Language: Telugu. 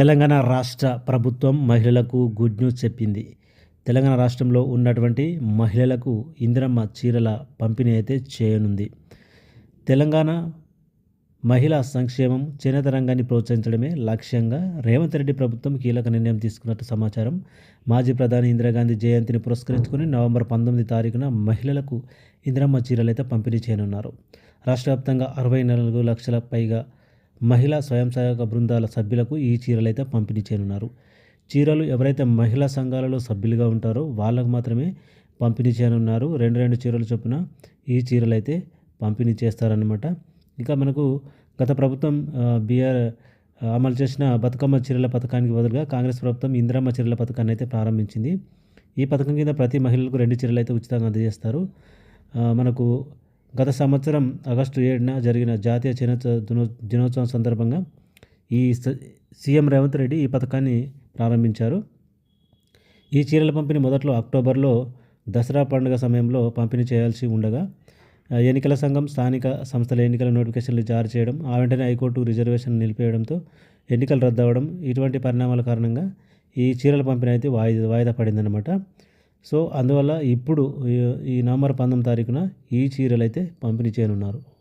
తెలంగాణ రాష్ట్ర ప్రభుత్వం మహిళలకు గుడ్ న్యూస్ చెప్పింది. తెలంగాణ రాష్ట్రంలో ఉన్నటువంటి మహిళలకు ఇందిరమ్మ చీరల పంపిణీ అయితే చేయనుంది. తెలంగాణ మహిళా సంక్షేమం చేనేత రంగాన్ని ప్రోత్సహించడమే లక్ష్యంగా రేవంత్ రెడ్డి ప్రభుత్వం కీలక నిర్ణయం తీసుకున్నట్టు సమాచారం. మాజీ ప్రధాని ఇందిరాగాంధీ జయంతిని పురస్కరించుకుని నవంబర్ పంతొమ్మిది తారీఖున మహిళలకు ఇందిరమ్మ చీరలు అయితే పంపిణీ చేయనున్నారు. రాష్ట్ర వ్యాప్తంగా అరవై నాలుగు లక్షల పైగా మహిళా స్వయం సహాయక బృందాల సభ్యులకు ఈ చీరలైతే పంపిణీ చేయనున్నారు. చీరలు ఎవరైతే మహిళా సంఘాలలో సభ్యులుగా ఉంటారో వాళ్ళకు మాత్రమే పంపిణీ చేయనున్నారు. రెండు రెండు చీరలు చొప్పున ఈ చీరలు అయితే పంపిణీ చేస్తారనమాట ఇంకా మనకు గత ప్రభుత్వం బీఆర్ అమలు చేసిన బతుకమ్మ చీరల పథకానికి బదులుగా కాంగ్రెస్ ప్రభుత్వం ఇందిరమ్మ చీరల పథకాన్ని అయితే ప్రారంభించింది. ఈ పథకం కింద ప్రతి మహిళలకు రెండు చీరలు అయితే ఉచితంగా అందజేస్తారు. మనకు గత సంవత్సరం ఆగస్టు ఏడున జరిగిన జాతీయ చేనేత దినో దినోత్సవం సందర్భంగా ఈ స- సీఎం రేవంత్ రెడ్డి ఈ పథకాన్ని ప్రారంభించారు. ఈ చీరల పంపిణీ మొదట్లో అక్టోబర్లో దసరా పండుగ సమయంలో పంపిణీ చేయాల్సి ఉండగా ఎన్నికల సంఘం స్థానిక సంస్థల ఎన్నికల నోటిఫికేషన్లు జారీ చేయడం ఆ వెంటనే హైకోర్టు రిజర్వేషన్ నిలిపేయడంతో ఎన్నికలు రద్దవడం ఇటువంటి పరిణామాల కారణంగా ఈ చీరల పంపిణీ అయితే వాయిదా వాయిదా పడిందనమాట సో అందువల్ల ఇప్పుడు ఈ- ఈ నవంబర్ పంతొమ్మిది తారీఖున ఈ చీరలు అయితే పంపిణీ చేయనున్నారు.